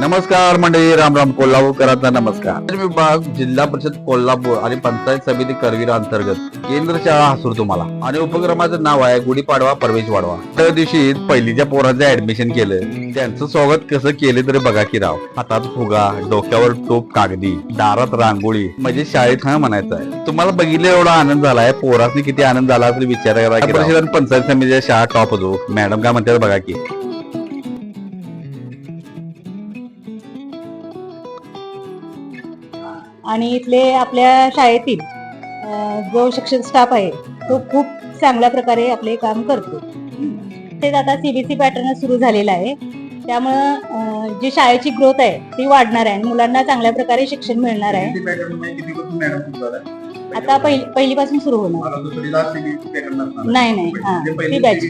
नमस्कार मंडळी राम राम कोल्हापूरकरांचा नमस्कार. विभाग जिल्हा परिषद कोल्हापूर आणि पंचायत समिती करवीर अंतर्गत केंद्र शाळा हसूर तुम्हाला. आणि उपक्रमाचं नाव आहे गुढीपाडवा परवेश वाढवा. त्या दिवशी पहिलीच्या पोरांचं ऍडमिशन केलं. त्यांचं स्वागत कसं केलं तरी बघा की राव. हातात फुगा डोक्यावर टोप कागदी दारात रांगोळी म्हणजे शाळेत हा म्हणायचं आहे. तुम्हाला बघितलं एवढा आनंद झालाय पोरासनी किती आनंद झाला असेल विचार करा परिषद पंचायत समितीच्या शाळा टॉप होतो. मॅडम काय म्हणतात बघा की आणि इथले आपल्या शाळेतील जो शिक्षक स्टाफ आहे तो खूप चांगल्या प्रकारे आपले काम करतो. ते आता सीबीसी पॅटर्न सुरू झालेला आहे. त्यामुळं जी शाळेची ग्रोथ आहे ती वाढणार आहे आणि मुलांना चांगल्या प्रकारे शिक्षण मिळणार आहे. आता पहिली पहिलीपासून सुरू होणार. नाही नाही. हा ती बॅच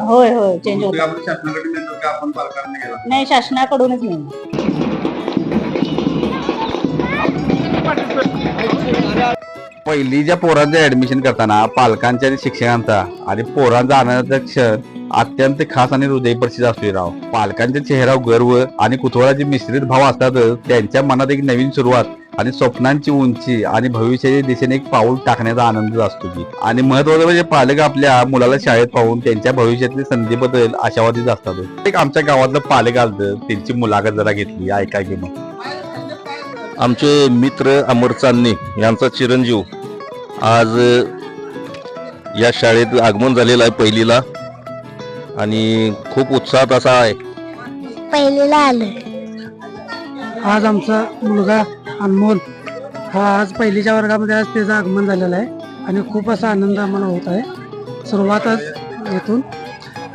होय होय. चेंज होत. नाही शासनाकडूनच मिळणार. पहिलीच्या पोरांचं ऍडमिशन करताना पालकांच्या आणि शिक्षकांचा आणि पोरांचा आनंदाचा क्षण अत्यंत खास आणि हृदयस्पर्शी असतो राव. पालकांच्या चेहऱ्यावर गर्व आणि कुतूहलाचे मिश्रित भाव असतातच त्यांच्या मनात एक नवीन सुरुवात आणि स्वप्नांची उंची आणि भविष्याच्या दिशेने एक पाऊल टाकण्याचा आनंद असतो की. आणि महत्वाचं म्हणजे पालक आपल्या मुलाला शाळेत पाहून त्यांच्या भविष्यातील संधीबद्दल आशावादीच असतात. एक आमच्या गावातलं पालक आलं त्यांची मुलाखत जरा घेतली ऐका की मग. आमचे मित्र अमर चांदणे यांचा चिरंजीव आज या शाळेत आगमन झालेलं आहे पहिलीला आणि खूप उत्साहात असा आहे. पहिलीला आलोय. आज आमचा मुलगा अनमोल हा आज पहिलीच्या वर्गामध्ये आज त्याचं आगमन झालेलं आहे आणि खूप असा आनंद आम्हाला होत आहे. सुरुवातच येथून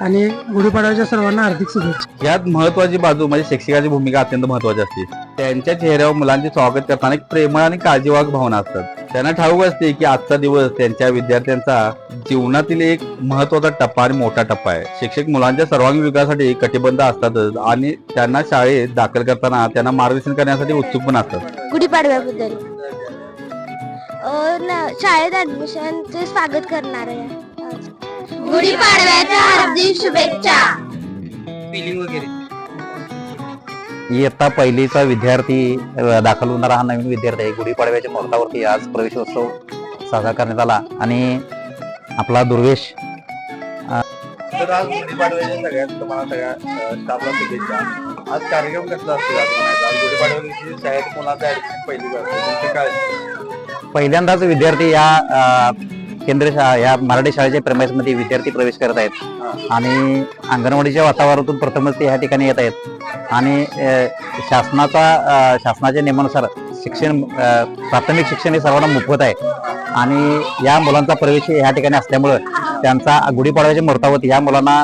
आणि गुढीपाडव्याच्या सर्वांना हार्दिक शुभेच्छा. यात महत्वाची बाजू म्हणजे शिक्षकाची भूमिका अत्यंत महत्वाची असते. त्यांच्या चेहऱ्यावर मुलांचे स्वागत करताना एक प्रेमळ आणि काळजीवाहक भावना असतात. त्यांना ठाऊक असते की आजचा दिवस त्यांच्या विद्यार्थ्यांचा जीवनातील एक महत्त्वाचा टप्पा आणि मोठा टप्पा आहे. शिक्षक मुलांच्या सर्वांगीण विकासासाठी कटिबद्ध असतातच आणि त्यांना शाळेत दाखल करताना त्यांना मार्गदर्शन करण्यासाठी उत्सुक पण असतात. गुढीपाडव्याबद्दल. शाळेत ऍडमिशनचे स्वागत करणार. आहे. गुढीपाडव्याच्या हार्दिक शुभेच्छा. इयत्ता पहिलीचा विद्यार्थी अ, दाखल होणारा हा नवीन विद्यार्थी आहे. गुढीपाडव्याच्या मुहूर्तावरती आज प्रवेशोत्सव साजरा करण्यात आला. आणि आपला दुर्वेश तर आज गुढीपाडव्याच्या सगळ्यात तुम्हाला सगळ्या स्टाफला शुभेच्छा. आज कार्यक्रम कसला असतो आज गुढीपाडव्या दिवशी शाळेत मुलांचा ऍडमिशन पहिली करतो काय पहिल्यांदाच विद्यार्थी या अ, केंद्र शाळा या मराठी शाळेच्या प्रमेसमध्ये विद्यार्थी प्रवेश करत आहेत. आणि अंगणवाडीच्या वातावरणातून प्रथमच ते ह्या ठिकाणी येत आहेत. आणि शासनाचा शासनाच्या नियमानुसार शिक्षण प्राथमिक शिक्षण हे सर्वांना मोफत आहे. आणि या मुलांचा प्रवेश ह्या ठिकाणी असल्यामुळं त्यांचा गुढीपाडव्याच्या मुहूर्तावरती या मुलांना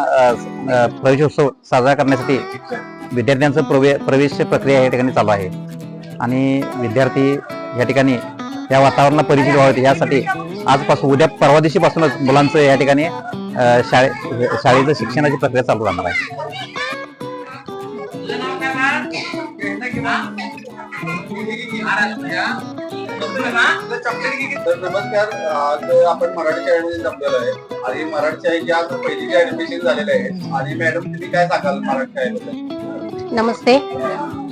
प्रवेशोत्सव साजरा करण्यासाठी विद्यार्थ्यांचं प्रवे प्रवेश प्रक्रिया या ठिकाणी चालू आहे. आणि विद्यार्थी या ठिकाणी या वातावरणाला परिचित व्हावेत यासाठी आजपासून उद्या परवा दिवशीपासूनच मुलांचं या ठिकाणी शाळे शाळेचं शिक्षणाची प्रक्रिया चालू राहणार आहे. तर नमस्कार आज आपण मराठी शाळेमध्ये जमलेलो आहे आणि मराठी शाळेची आज पहिली ऍडमिशन झालेलं आहे आणि मॅडम तुम्ही काय सांगाल मराठी शाळेबद्दल नमस्ते.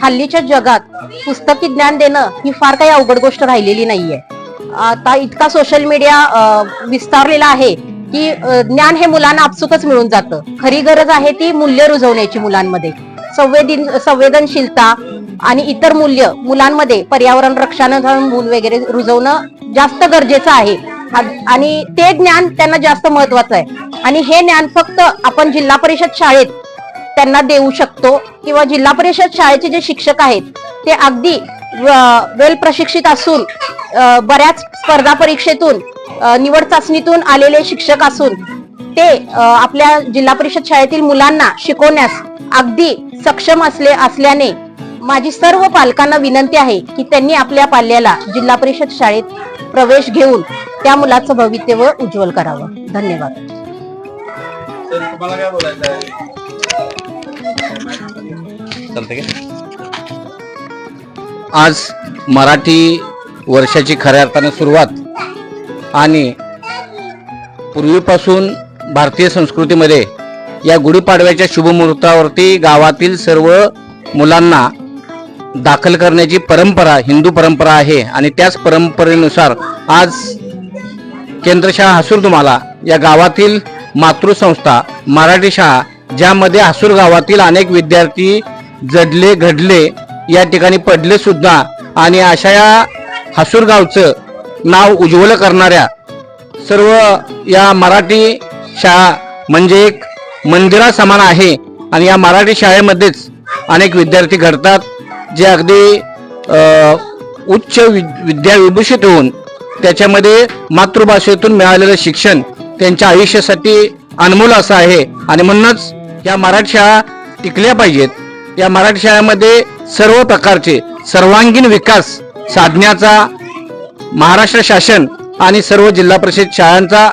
हल्लीच्या जगात पुस्तकी ज्ञान देणं ही फार काही अवघड गोष्ट राहिलेली नाहीये. आता इतका सोशल मीडिया विस्तारलेला आहे की ज्ञान हे मुलांना आपसुकच मिळून जातं. खरी गरज आहे ती मूल्य रुजवण्याची मुलांमध्ये. संवेदन संवेदनशीलता आणि इतर मूल्य मुलांमध्ये पर्यावरण रक्षणाचं मूल वगैरे रुजवणं जास्त गरजेचं आहे. आणि ते ज्ञान त्यांना जास्त महत्वाचं आहे. आणि हे ज्ञान फक्त आपण जिल्हा परिषद शाळेत त्यांना देऊ शकतो किंवा जिल्हा परिषद शाळेचे जे शिक्षक आहेत ते अगदी वेल प्रशिक्षित असून बऱ्याच स्पर्धा परीक्षेतून निवड चाचणीतून आलेले शिक्षक असून ते आपल्या जिल्हा परिषद शाळेतील मुलांना शिकवण्यास अगदी सक्षम असले असल्याने माझी सर्व पालकांना विनंती आहे की त्यांनी आपल्या पाल्याला जिल्हा परिषद शाळेत प्रवेश घेऊन त्या मुलाचं भवितव्य उज्ज्वल करावं. धन्यवाद. का? आज मराठी वर्षाची खऱ्या अर्थाने सुरुवात आणि पूर्वीपासून भारतीय संस्कृतीमध्ये या गुढीपाडव्याच्या शुभमुहूर्तावरती गावातील सर्व मुलांना दाखल करण्याची परंपरा हिंदू परंपरा आहे आणि त्याच परंपरेनुसार आज केंद्रशाळा हसूर तुम्हाला या गावातील मातृसंस्था मराठी शाळा ज्यामध्ये हसूर गावातील अनेक विद्यार्थी जडले घडले या ठिकाणी पडले सुद्धा आणि अशा या हसूर गावचं नाव उज्ज्वल करणाऱ्या सर्व या मराठी शाळा म्हणजे एक मंदिरा समान आहे आणि या मराठी शाळेमध्येच अनेक विद्यार्थी घडतात जे अगदी उच्च वि- विद्या विभूषित होऊन त्याच्यामध्ये मातृभाषेतून मिळालेलं शिक्षण त्यांच्या आयुष्यासाठी अनमोल असं आहे. आणि म्हणूनच या मराठी शाळा टिकल्या पाहिजेत. या मराठी शाळेमध्ये सर्व प्रकारचे सर्वांगीण विकास साधण्याचा महाराष्ट्र शासन आणि सर्व जिल्हा परिषद शाळांचा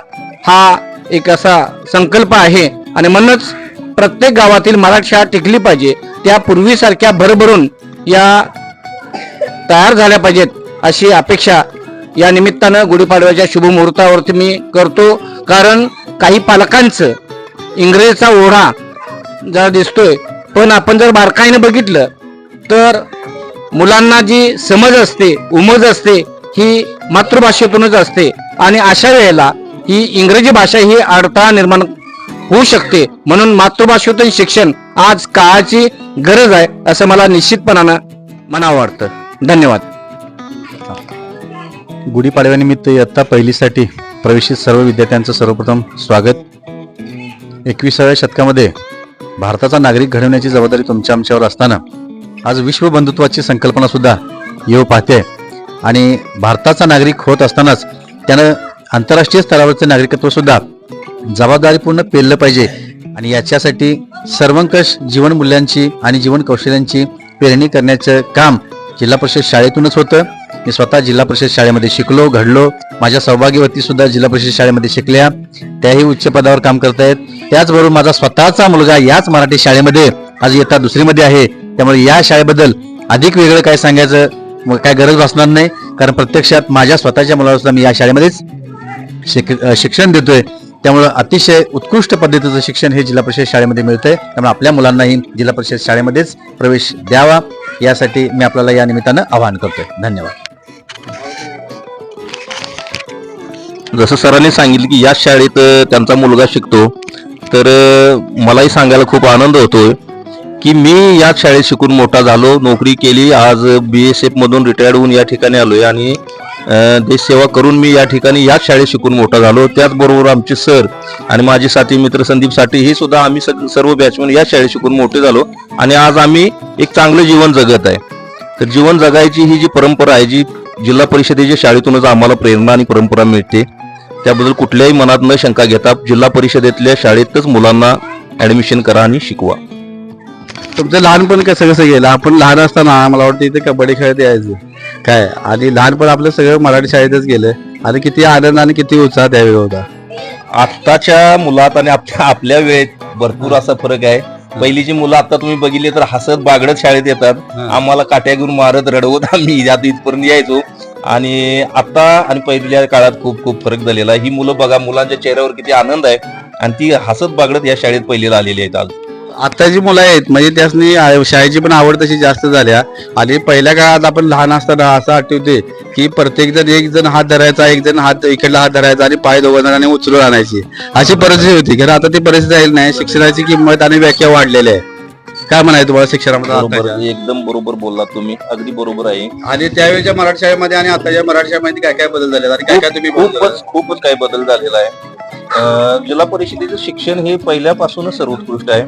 हा एक असा संकल्प आहे. आणि म्हणूनच प्रत्येक गावातील मराठी शाळा टिकली पाहिजे. त्या पूर्वीसारख्या भरभरून या तयार झाल्या पाहिजेत अशी अपेक्षा या निमित्तानं गुढीपाडव्याच्या शुभमुहूर्तावरती मी करतो. कारण काही पालकांचं इंग्रजीचा ओढा जरा दिसतोय. पण आपण जर बारकाईनं बघितलं तर मुलांना जी समज असते उमज असते ही मातृभाषेतूनच असते. आणि अशा वेळेला ही इंग्रजी भाषा ही अडथळा निर्माण होऊ शकते. म्हणून मातृभाषेतून शिक्षण आज काळाची गरज आहे असं मला निश्चितपणानं म्हणावं वाटतं. धन्यवाद. गुढीपाडव्यानिमित्त इयत्ता पहिलीसाठी प्रवेशित सर्व विद्यार्थ्यांचं सर्वप्रथम स्वागत. एकविसाव्या शतकामध्ये भारताचा नागरिक घडवण्याची जबाबदारी तुमच्या आमच्यावर असताना आज विश्व बंधुत्वाची संकल्पना सुद्धा येऊ पाहते. आणि भारताचा नागरिक होत असतानाच त्यानं आंतरराष्ट्रीय स्तरावरचं नागरिकत्व सुद्धा जबाबदारीपूर्ण पेललं पाहिजे. आणि याच्यासाठी सर्वंकष जीवनमूल्यांची आणि जीवन कौशल्यांची पेरणी करण्याचं काम जिल्हा परिषद शाळेतूनच होतं. मी स्वतः जिल्हा परिषद शाळेमध्ये शिकलो घडलो. माझ्या सौभाग्यवती सुद्धा जिल्हा परिषद शाळेमध्ये शिकल्या. त्याही उच्च पदावर काम करतायत. त्याचबरोबर माझा स्वतःचा मुलगा याच मराठी शाळेमध्ये आज इयत्ता दुसरीमध्ये आहे. त्यामुळे या शाळेबद्दल अधिक वेगळं काय सांगायचं काय गरज भासणार नाही. कारण प्रत्यक्षात माझ्या स्वतःच्या मुलाला सुद्धा मी या शाळेमध्येच शिक शिक्षण देतोय. त्यामुळं अतिशय उत्कृष्ट पद्धतीचं शिक्षण हे जिल्हा परिषद शाळेमध्ये मिळतंय. त्यामुळे आपल्या मुलांनाही जिल्हा परिषद शाळेमध्येच प्रवेश द्यावा. यासाठी मी आपल्याला या निमित्तानं आवाहन करतोय. धन्यवाद. जसं सरांनी सांगितलं की याच शाळेत त्यांचा मुलगा शिकतो. तर मलाही सांगायला खूप आनंद होतोय. की मी याच शाळेत शिकून मोठा झालो नोकरी केली आज बी एस एफ मधून रिटायर्ड होऊन या ठिकाणी आलोय आणि देशसेवा करून मी या ठिकाणी याच शाळेत शिकून मोठा झालो. त्याचबरोबर आमचे सर आणि माझे साथी मित्र संदीप साठे हे सुद्धा आम्ही सग- सर्व बॅचमन याच शाळेत शिकून मोठे झालो आणि आज आम्ही एक चांगलं जीवन जगत आहे. तर जीवन जगायची ही जी परंपरा आहे जी जिल्हा परिषदेच्या शाळेतूनच आम्हाला प्रेरणा आणि परंपरा मिळते त्याबद्दल कुठल्याही मनात न शंका घेता जिल्हा परिषदेतल्या शाळेतच मुलांना ॲडमिशन करा आणि शिकवा. तुमचं लहानपण कसं कसं गेलं? आपण लहान असताना मला वाटतं इथे कबड्डी खेळत यायचं. काय? आणि लहानपण आपलं सगळं मराठी शाळेतच गेलं. आणि किती आनंद आणि किती उत्साह त्यावेळी होता. आत्ताच्या मुलात आणि आपल्या आपल्या वेळेत भरपूर असा फरक आहे. पहिलीची मुलं आता तुम्ही बघितली तर हसत बागडत शाळेत येतात. आम्हाला काट्या घेऊन मारत रडवत आम्ही आता इथपर्यंत यायचो. आणि आता आणि पहिल्या काळात खूप खूप फरक झालेला ही मुलं बघा मुलांच्या चेहऱ्यावर किती आनंद आहे. आणि ती हसत बागडत या शाळेत पहिलीला आलेली आहेत आज. आताची मुलं आहेत म्हणजे त्यासनी आ- शाळेची पण आवड तशी जास्त झाल्या. आणि पहिल्या काळात आपण लहान असताना असं आठवते की प्रत्येक जण एक जण हात धरायचा एक जण हात इकडला हात धरायचा आणि पाय दोघं जणांनी उचलून आणायची. अशी परिस्थिती होती. कारण आता ती परिस्थिती राहील नाही. शिक्षणाची किंमत आणि व्याख्या वाढलेली आहे. काय म्हणायचं तुम्हाला शिक्षणामध्ये बरोबर आताच्या? एकदम बरोबर बोललात तुम्ही. अगदी बरोबर आहे. आणि त्यावेळेच्या मराठी शाळेमध्ये आणि आताच्या मराठी शाळेमध्ये काय काय बदल झाले आणि काय काय तुम्ही बदल खूपच खूपच काही बदल झालेला आहे. अं, जिल्हा परिषदेचं शिक्षण हे पहिल्यापासूनच सर्वोत्कृष्ट आहे.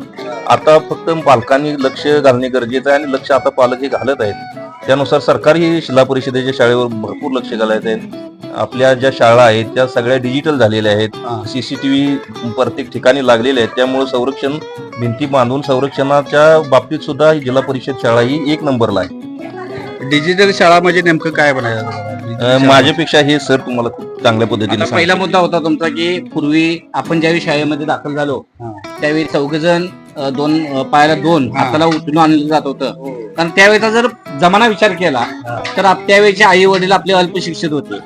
आता फक्त पालकांनी लक्ष घालणे गरजेचं आहे आणि लक्ष आता पालक हे घालत आहेत त्यानुसार सरकारही जिल्हा परिषदेच्या शाळेवर भरपूर लक्ष घालत आहेत आपल्या ज्या शाळा आहेत त्या सगळ्या डिजिटल झालेल्या हा. आहेत सीसीटीव्ही प्रत्येक ठिकाणी लागलेले आहेत त्यामुळे संरक्षण भिंती बांधून संरक्षणाच्या बाबतीत सुद्धा ही जिल्हा परिषद शाळा ही एक नंबरला आहे डिजिटल शाळा म्हणजे नेमकं काय म्हणायचं माझ्यापेक्षा हे सर तुम्हाला खूप चांगल्या पद्धतीने पहिला. मुद्दा होता तुमचा की पूर्वी आपण ज्यावेळी शाळेमध्ये दाखल झालो. त्यावेळी चौघजण अ, दोन अ, पायाला दोन हा. हाताला उचलून आणलं जात होतं कारण त्यावेळेचा जर जमाना विचार केला तर आप- त्यावेळेचे आई वडील आपले अल्पशिक्षित होते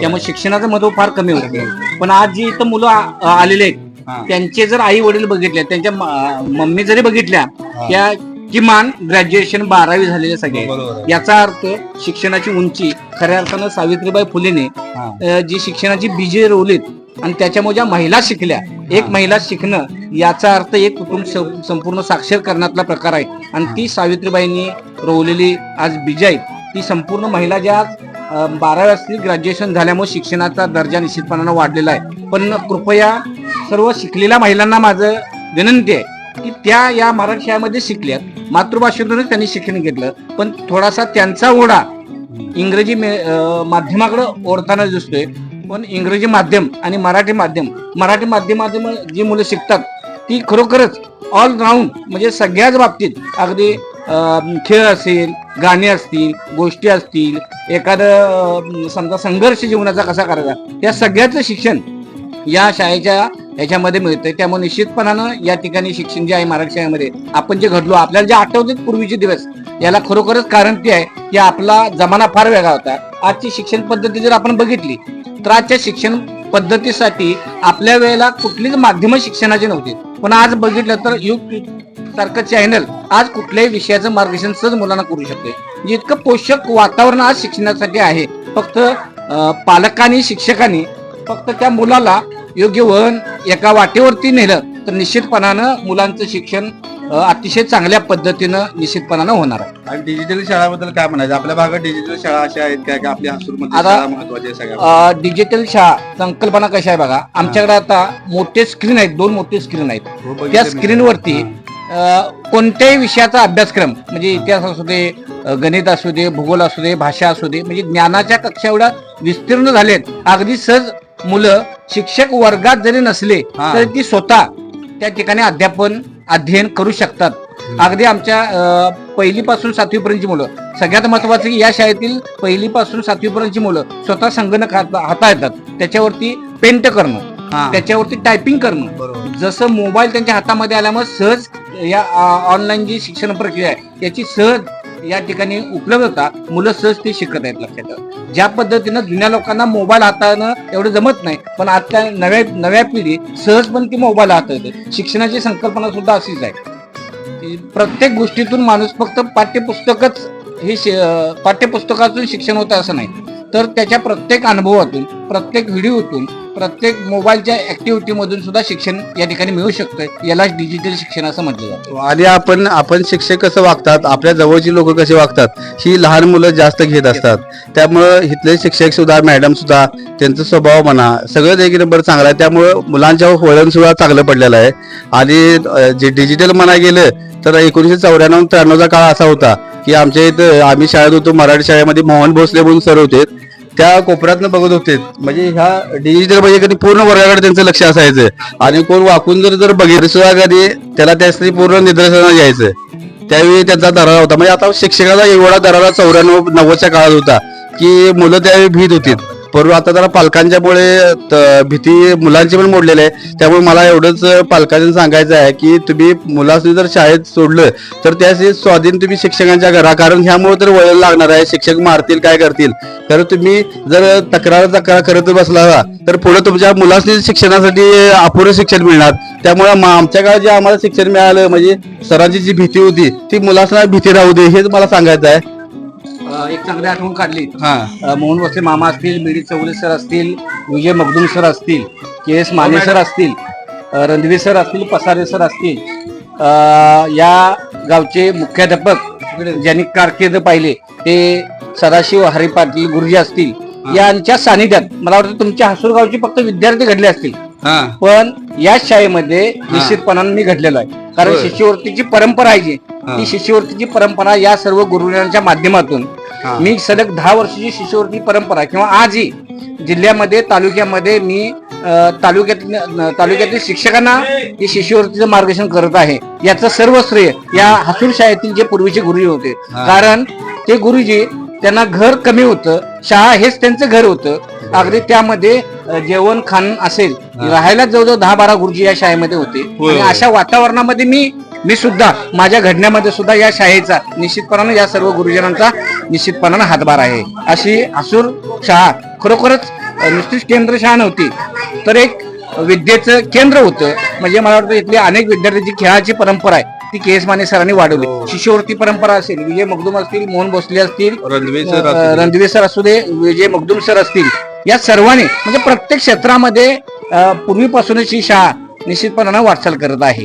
त्यामुळे शिक्षणाचं महत्त्व फार कमी होते पण आज जी इथं मुलं आ- आलेले आहेत हा. त्यांचे जर आई वडील बघितले त्यांच्या म- मम्मी जरी बघितल्या त्या किमान ग्रॅज्युएशन बारावी झालेले सगळे आहेत. बरोबर आहे. याचा अर्थ शिक्षणाची उंची खऱ्या अर्थानं सावित्रीबाई फुलेने हा. अ, जी शिक्षणाची बीजे रोवलीत आणि त्याच्यामुळे ज्या महिला शिकल्या एक महिला शिकणं याचा अर्थ एक कुटुंब संपूर्ण साक्षर करण्यातला प्रकार आहे. आणि ती सावित्रीबाईंनी रोवलेली आज बीज ती संपूर्ण महिला ज्या अ, बारावी असतील ग्रॅज्युएशन झाल्यामुळे शिक्षणाचा दर्जा निश्चितपणानं वाढलेला आहे. पण कृपया सर्व शिकलेल्या महिलांना माझं विनंती आहे की त्या या मराठी शाळेमध्ये शिकल्यात. मातृभाषेतूनच त्यांनी शिक्षण घेतलं. पण थोडासा त्यांचा ओढा इंग्रजी मे- माध्यमाकडे ओढताना दिसतोय. पण इंग्रजी माध्यम आणि मराठी माध्यम मराठी माध्यमातून जी मुलं शिकतात ती खरोखरच ऑल राऊंड म्हणजे सगळ्याच बाबतीत. अगदी खेळ असेल गाणी असतील गोष्टी असतील एखादं समजा संघर्ष जीवनाचा कसा करायचा या सगळ्याचं शिक्षण या शाळेच्या याच्यामध्ये मिळतंय. त्यामुळे निश्चितपणानं या ठिकाणी शिक्षण जे आहे मराठी आपण जे घडलो आपल्याला जे आठवते पूर्वीचे दिवस याला खरोखरच कारण ते आहे की आपला जमाना फार वेगळा होता. आजची शिक्षण पद्धती जर आपण बघितली तर आजच्या शिक्षण पद्धतीसाठी आपल्या वेळेला कुठलीच माध्यम शिक्षणाची नव्हती. पण आज बघितलं तर युट्यूब सारखं चॅनल आज कुठल्याही विषयाचं मार्गदर्शन सहज मुलांना करू शकते. म्हणजे इतकं पोषक वातावरण आज शिक्षणासाठी आहे. फक्त पालकांनी शिक्षकांनी फक्त त्या मुलाला योग्य वळण एका वाटेवरती नेलं तर निश्चितपणानं मुलांचं शिक्षण अतिशय चांगल्या पद्धतीनं निश्चितपणानं होणार आहे. आणि डिजिटल शाळाबद्दल काय म्हणायचं? आपल्या भागात डिजिटल शाळा अशा आहेत काय का आपल्या आता- महत्त्वाच्या डिजिटल शाळा संकल्पना कशा आहे बघा? आमच्याकडे आता मोठे स्क्रीन आहेत दोन मोठे स्क्रीन आहेत. हो, त्या. स्क्रीनवरती कोणत्याही विषयाचा अभ्यासक्रम म्हणजे इतिहास असू दे गणित असू दे भूगोल असू दे भाषा असू दे म्हणजे ज्ञानाच्या कक्षा एवढ्या विस्तीर्ण झालेत. अगदी सहज मुलं शिक्षक वर्गात जरी नसले हा. तरी ती स्वतः त्या ठिकाणी अध्यापन अध्ययन करू शकतात. अगदी आमच्या अं, पहिलीपासून सातवीपर्यंतची मुलं. सगळ्यात महत्वाचं की या शाळेतील पहिलीपासून सातवीपर्यंतची मुलं स्वतः संगणक हाता हाता येतात. त्याच्यावरती पेंट करणं. हा. त्याच्यावरती टायपिंग करणं. बरोबर. जसं मोबाईल त्यांच्या हातामध्ये आल्यामुळे सहज या ऑनलाईन जी शिक्षण प्रक्रिया आहे याची सहज या ठिकाणी उपलब्धता मुलं सहज ती शिकत आहेत लक्षात. ज्या पद्धतीनं जुन्या लोकांना मोबाईल हाताळणं एवढं जमत नाही पण आता नव्या नव्या पिढी सहज पण ती मोबाईल हाताळते. शिक्षणाची संकल्पना सुद्धा अशीच आहे. प्रत्येक गोष्टीतून माणूस फक्त पाठ्यपुस्तकच हे शि- पाठ्यपुस्तकातून शिक्षण होतं असं नाही. तर त्याच्या प्रत्येक अनुभवातून प्रत्येक व्हिडिओतून प्रत्येक मोबाईलच्या ऍक्टिव्हिटीमधून सुद्धा शिक्षण या ठिकाणी मिळू शकतं यालाच डिजिटल शिक्षण असं म्हटलं जातं. हो, आणि आपण आपण शिक्षक कसं वागतात आपल्या जवळची लोक कसे वागतात ही लहान मुलं जास्त घेत असतात. त्यामुळं इथले शिक्षक सुद्धा मॅडम सुद्धा त्यांचा स्वभाव म्हणा सगळं एक नंबर चांगला आहे. त्यामुळं मुलांच्या वळण सुद्धा चांगलं पडलेलं आहे. आणि जे डिजिटल म्हणा गेलं तर एकोणीसशे चौऱ्याण्णव त्र्याण्णवचा काळ असा होता. की आमच्या इथं आम्ही शाळेत होतो मराठी शाळेमध्ये मोहन भोसले म्हणून सर होते. त्या कोपऱ्यातनं बघत होते. म्हणजे ह्या डिजिटल म्हणजे कधी पूर्ण वर्गाकडे त्यांचं लक्ष असायचं. आणि कोण वाकून जर जर बघितलं सुद्धा कधी त्याला त्यासाठी पूर्ण निदर्शनास यायचं. त्यावेळी त्यांचा दरारा होता. म्हणजे आता शिक्षकाचा एवढा दरारा चौऱ्याण्णव नव्वदच्या काळात होता की मुलं त्यावेळी भीत होती परंतु आता जरा पालकांच्यामुळे त- भीती मुलांची पण मोडलेली आहे. त्यामुळे मला एवढंच पालकांना सांगायचं आहे की तुम्ही मुलांनी जर शाळेत सोडलं तर त्याशी स्वाधीन तुम्ही शिक्षकांच्या घरा कारण ह्यामुळे तर वळण लागणार आहे. शिक्षक मारतील काय करतील? तर तुम्ही जर तक्रार तक्रार करत बसला तर पुढे तुमच्या मुलांनी शिक्षणासाठी अपुरं शिक्षण मिळणार. त्यामुळे आमच्या काळात जे आम्हाला शिक्षण मिळालं म्हणजे सरांची जी भीती होती ती मुलांना भीती राहू दे हेच मला सांगायचं आहे. एक चांगली आठवण काढली. हा. अं, मोहन वसे मामा असतील बीडी चौगुले सर असतील विजय मगदूम सर असतील के एस माने सर असतील अं, रणधीर सर असतील पसारे सर असतील अं, या गावचे मुख्याध्यापक ज्यांनी कारकीर्द पाहिले ते सदाशिव हरी पाटील गुरुजी असतील यांच्या सानिध्यात मला वाटतं तुमच्या हसूर गावचे फक्त विद्यार्थी घडले असतील. हा. पण या शाळेमध्ये निश्चितपणाने मी घडलेलो आहे. कारण होय. शिष्यवृत्तीची परंपरा आहे जी. हा. ती शिष्यवृत्तीची परंपरा या सर्व गुरुजनांच्या माध्यमातून मी सलग दहा वर्षाची शिष्यवृत्ती परंपरा किंवा आजही जिल्ह्यामध्ये तालुक्यामध्ये मी तालुक्यातील तालुक्यातील शिक्षकांना ही शिष्यवृत्तीचं मार्गदर्शन करत आहे. याचं सर्व श्रेय या हसूर शाळेतील जे पूर्वीचे गुरुजी होते. कारण ते गुरुजी त्यांना घर कमी होतं शाळा हेच त्यांचं घर होतं. अगदी त्यामध्ये जेवण खाण असेल. राहायला जवळजवळ दहा बारा गुरुजी या शाळेमध्ये होते. आणि. अशा वातावरणामध्ये मी मी सुद्धा माझ्या घडण्यामध्ये सुद्धा या शाळेचा निश्चितपणानं या सर्व गुरुजनांचा निश्चितपणानं हातभार आहे. अशी हसूर शाळा खरोखरच नुसतीच केंद्र शाळा नव्हती तर एक विद्येचं केंद्र होतं. म्हणजे मला वाटतं इथली अनेक विद्यार्थ्यांची खेळाची परंपरा आहे ती के एस माने सरांनी वाढवली. शिष्यवृत्ती परंपरा असेल विजय मगदूम असतील मोहन भोसले असतील रणवीर सर असू दे. विजय मगदूम सर असतील या सर्वांनी म्हणजे प्रत्येक क्षेत्रामध्ये पूर्वीपासूनच ही शाळा निश्चितपणानं वाटचाल करत आहे.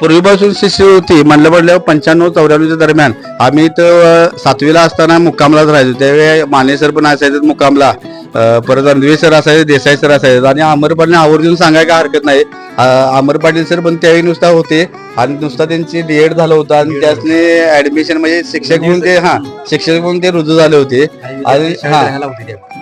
पूर्वीपासून शिष्य होती म्हणलं पडलं पंच्याण्णव चौऱ्याण्णवच्या दरम्यान. आम्ही तर सातवीला असताना मुक्कामलाच राहायचो. त्यावेळी माने सर पण असायचे मुक्कामला. परत रणदिवे सर असायचे देसाई सर असायचे. आणि अमर पाटील आवर्जून सांगायला काय हरकत नाही. अमर पाटील सर पण त्यावेळी नुसता होते. आणि नुसता त्यांची डीएड झालं होतं. आणि त्यासने ऍडमिशन म्हणजे शिक्षक म्हणून ते हा शिक्षक म्हणून ते रुजू झाले होते. आणि हा.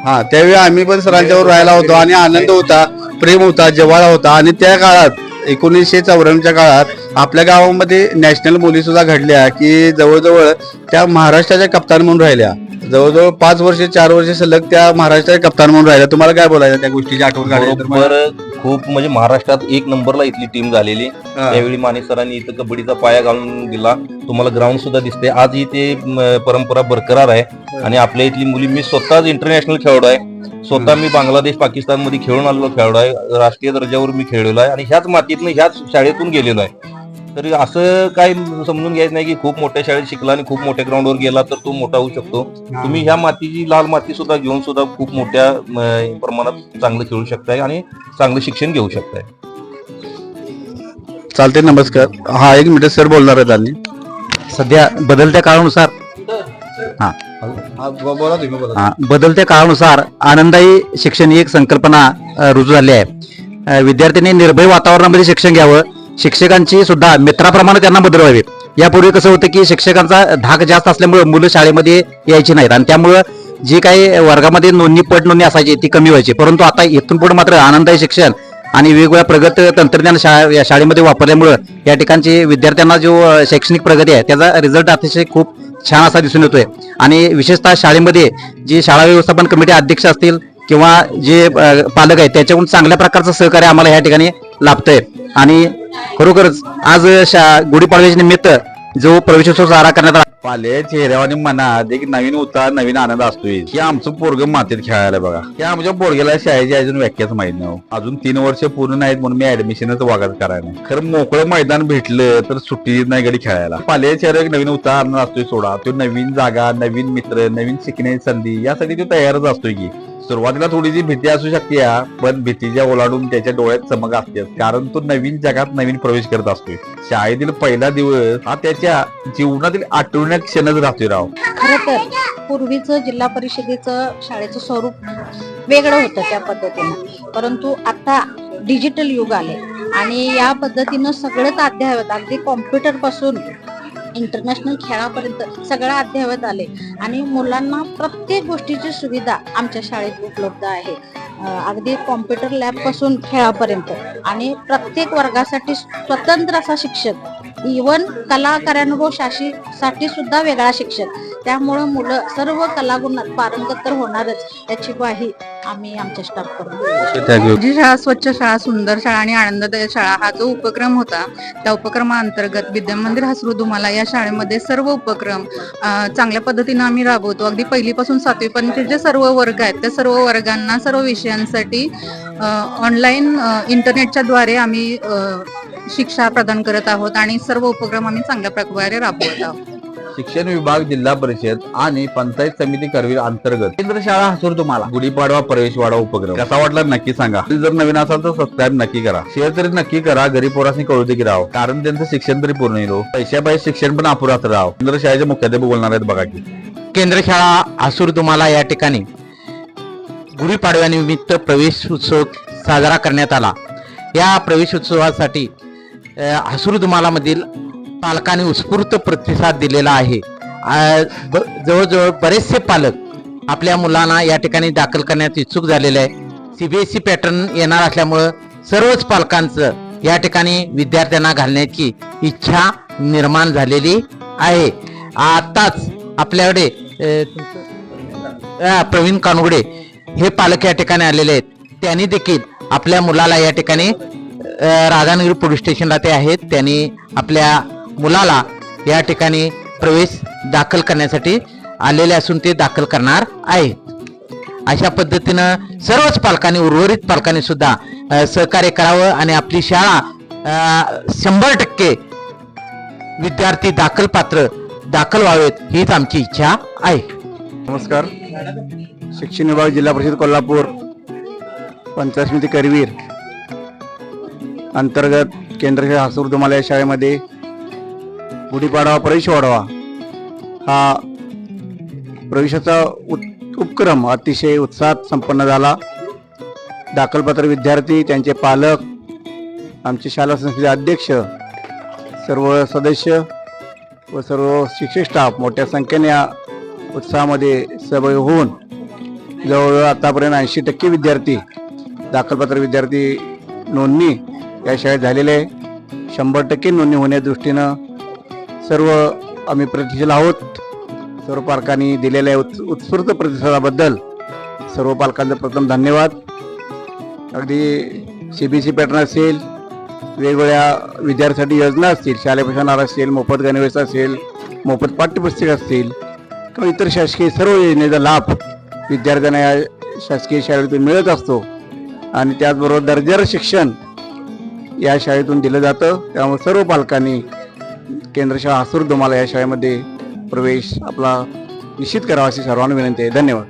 हा त्यावेळी आम्ही पण सरांच्यावर राहायला होतो. आणि आनंद होता प्रेम होता जवाळा होता. आणि त्या काळात एकोणीसशे चौऱ्याण्णवच्या काळात आपल्या गावामध्ये नॅशनल मुली सुद्धा घडल्या की जवळजवळ त्या महाराष्ट्राच्या कप्तान म्हणून राहिल्या. जवळजवळ पाच वर्ष चार वर्ष सलग त्या महाराष्ट्राच्या कप्तान म्हणून राहिल्या. तुम्हाला काय बोलायचं त्या गोष्टीची आठवण काढायची खूप म्हणजे महाराष्ट्रात एक नंबरला इथली टीम झालेली. त्यावेळी माने सरांनी इथं कबड्डीचा पाया घालून दिला. तुम्हाला ग्राउंड सुद्धा दिसते आजही ते परंपरा बरकरार आहे. आणि आपल्या इथली मुली मी स्वतःच इंटरनॅशनल खेळाडू आहे. स्वतः मी बांगलादेश पाकिस्तानमध्ये खेळून आलेलो खेळाडू आहे. राष्ट्रीय दर्जावर मी खेळलेलो आहे. आणि ह्याच मातीतनं ह्याच शाळेतून गेलेलो आहे. तर असं काय समजून घ्यायचं नाही की खूप मोठ्या शाळेत शिकला आणि खूप मोठ्या ग्राउंडवर गेला तर तो मोठा होऊ शकतो. तुम्ही ह्या मातीची लाल माती सुद्धा घेऊन सुद्धा खूप मोठ्या प्रमाणात चांगलं खेळू शकताय आणि चांगलं शिक्षण घेऊ शकताय. चालते नमस्कार. हा एक मिनिट सर बोलणार आहेत आणि. सध्या बदलत्या काळानुसार. बोला हा, बदलत्या काळानुसार आनंदायी शिक्षण ही एक संकल्पना रुजू झाली आहे. विद्यार्थ्यांनी निर्भय वातावरणामध्ये शिक्षण घ्यावं शिक्षकांची सुद्धा मित्राप्रमाणे त्यांना बदल व्हावी. यापूर्वी कसं होतं की शिक्षकांचा धाक जास्त असल्यामुळे मुलं शाळेमध्ये यायची नाहीत. आणि त्यामुळं जी काही वर्गामध्ये नोंदणी पट नोंदणी असायची ती कमी व्हायची. परंतु आता इथून पुढे मात्र आनंददायी शिक्षण आणि वेगवेगळ्या प्रगत तंत्रज्ञान शाळा या शाळेमध्ये वापरल्यामुळं या ठिकाणची विद्यार्थ्यांना जो शैक्षणिक प्रगती आहे त्याचा रिझल्ट अतिशय खूप छान असा दिसून येतोय. आणि विशेषतः शाळेमध्ये जी शाळा व्यवस्थापन कमिटी अध्यक्ष असतील किंवा जे पालक आहेत त्याच्याकडून चांगल्या प्रकारचं सहकार्य आम्हाला या ठिकाणी लाभतंय. आणि खरोखरच आज शा- गुढीपाडव्याच्या निमित्त जो प्रवेशोत्सव साजरा करण्यात आला. पाले चेहऱ्यावर मनात एक नवीन उत्साह नवीन आनंद असतोय. की आमचं पोरग मातीत खेळायला बघा. की आमच्या पोरग्याला शाळेची अजून व्याख्याच माहीत नाही हो. अजून तीन वर्ष पूर्ण नाहीत म्हणून मी ऍडमिशनच वागत करायला खरं मोकळं मैदान भेटलं तर सुट्टी नाही गडी खेळायला. पाले चेहऱ्यावर एक नवीन उत्साह आनंद असतोय सोडा. तो नवीन जागा नवीन मित्र नवीन शिकण्याची संधी यासाठी तो तयारच असतोय की. सुरुवातीला थोडीशी भीती असू शकते पण भीतीच्या ओलाडून त्याच्या डोळ्यात चमक असते. कारण तो नवीन जगात नवीन प्रवेश करत असतोय. शाळेतील पहिला दिवस हा त्याच्या जीवनातील आठवण्या क्षणच राहतोय राव. खरं तर पूर्वीचं जिल्हा परिषदेचं शाळेचं स्वरूप वेगळं होतं त्या पद्धतीनं. परंतु आता डिजिटल युग आले आणि या पद्धतीनं सगळंच अद्ययावत अगदी कॉम्प्युटरपासून इंटरनॅशनल खेळापर्यंत सगळं अद्ययावत आले. आणि मुलांना प्रत्येक गोष्टीची सुविधा आमच्या शाळेत उपलब्ध आहे. अगदी कॉम्प्युटर लॅबपासून खेळापर्यंत. आणि प्रत्येक वर्गासाठी स्वतंत्र असा शिक्षक इवन कलाकारानुभव शाशी साठी सुद्धा वेगळा शिक्षक. त्यामुळं मुलं सर्व कलागुणात पारंगत तर होणारच याची ग्वाही आम्ही आमच्या स्टाफ करून शाळा स्वच्छ शाळा सुंदर शाळा आणि आनंददायक शाळा हा जो उपक्रम होता त्या उपक्रमाअंतर्गत विद्यामंदिर हसरू तुम्हाला या शाळेमध्ये सर्व उपक्रम अ, चांगल्या पद्धतीनं आम्ही राबवतो. अगदी पहिलीपासून सातवीपर्यंतचे जे सर्व वर्ग आहेत त्या सर्व वर्गांना सर्व विषयांसाठी ऑनलाईन इंटरनेटच्या द्वारे आम्ही अ, शिक्षा प्रदान करत आहोत आणि सर्व उपक्रम आम्ही चांगल्या प्रकारे राबवत आहोत. शिक्षण विभाग जिल्हा परिषद आणि पंचायत समिती करवीर अंतर्गत. केंद्र शाळा हसूर तुम्हाला. गुढीपाडवा प्रवेश उपग्रह उपक्रम. कसा वाटला नक्की सांगा. जर नवीन असाल तर सबस्क्राईब नक्की करा. शेअर तरी नक्की करा. गरीब पोरासनी कळू दे की राव. कारण त्यांचं शिक्षण तरी पूर्ण येईल हो. पैशापायी शिक्षण पण अपुरात राव. केंद्र शाळेचे मुख्याध्यापक बोलणार आहेत बघा की. केंद्र शाळा आसूर तुम्हाला या ठिकाणी. गुढीपाडव्यानिमित्त प्रवेश उत्सव साजरा करण्यात आला. या प्रवेश उत्सवासाठी हसूर तुम्हाला मधील पालकांनी उत्स्फूर्त प्रतिसाद दिलेला आहे. जवळजवळ बरेचसे पालक आपल्या मुलांना या ठिकाणी दाखल करण्यात इच्छुक झालेले आहे सीबीएसई पॅटर्न येणार असल्यामुळं सर्वच पालकांचं या ठिकाणी विद्यार्थ्यांना घालण्याची इच्छा निर्माण झालेली आहे. आताच आपल्याकडे प्रवीण कानुगडे हे पालक या ठिकाणी आलेले आहेत. त्यांनी देखील आपल्या मुलाला या ठिकाणी राधानगरी पोलीस स्टेशनला ते आहेत. त्यांनी आपल्या मुलाला या ठिकाणी प्रवेश दाखल करण्यासाठी आलेले असून ते दाखल करणार आहेत. अशा पद्धतीनं सर्वच पालकांनी उर्वरित पालकांनी सुद्धा सहकार्य करावं आणि आपली शाळा शंभर टक्के विद्यार्थी दाखल पात्र दाखल व्हावेत हीच आमची इच्छा आहे. नमस्कार. शिक्षण विभाग जिल्हा परिषद कोल्हापूर पंचायत समिती करवीर अंतर्गत केंद्र हासूर दुमाला या शाळेमध्ये गुढीपाडवा प्रवेश वाढवा हा प्रवेशाचा उत् उपक्रम अतिशय उत्साहात संपन्न झाला दाखलपत्र विद्यार्थी त्यांचे पालक आमचे शाला संस्थेचे अध्यक्ष सर्व सदस्य व सर्व शिक्षक स्टाफ मोठ्या संख्येने या उत्साहामध्ये सहभागी होऊन जवळजवळ आतापर्यंत ऐंशी टक्के विद्यार्थी दाखलपत्र विद्यार्थी नोंदणी या शाळेत झालेले आहे शंभर टक्के नोंदणी होण्या दृष्टीनं सर्व आम्ही प्रतिशील आहोत. सर्व पालकांनी दिलेल्या उत् उत्स्फूर्त प्रतिसादाबद्दल सर्व पालकांचं प्रथम धन्यवाद. अगदी सी बी सी पॅटर्न असेल वेगवेगळ्या विद्यार्थ्यांसाठी योजना असतील शालेय प्रशासनार असेल मोफत गणवेश असेल मोफत पाठ्यपुस्तक असतील किंवा इतर शासकीय सर्व योजनेचा लाभ विद्यार्थ्यांना या शासकीय शाळेतून मिळत असतो. आणि त्याचबरोबर दर्जेदार शिक्षण या शाळेतून दिलं जातं. त्यामुळे सर्व पालकांनी केंद्रशाळा हसूर तुम्हाला या शाळेमध्ये प्रवेश आपला निश्चित करावा अशी सर्वांना विनंती आहे. धन्यवाद.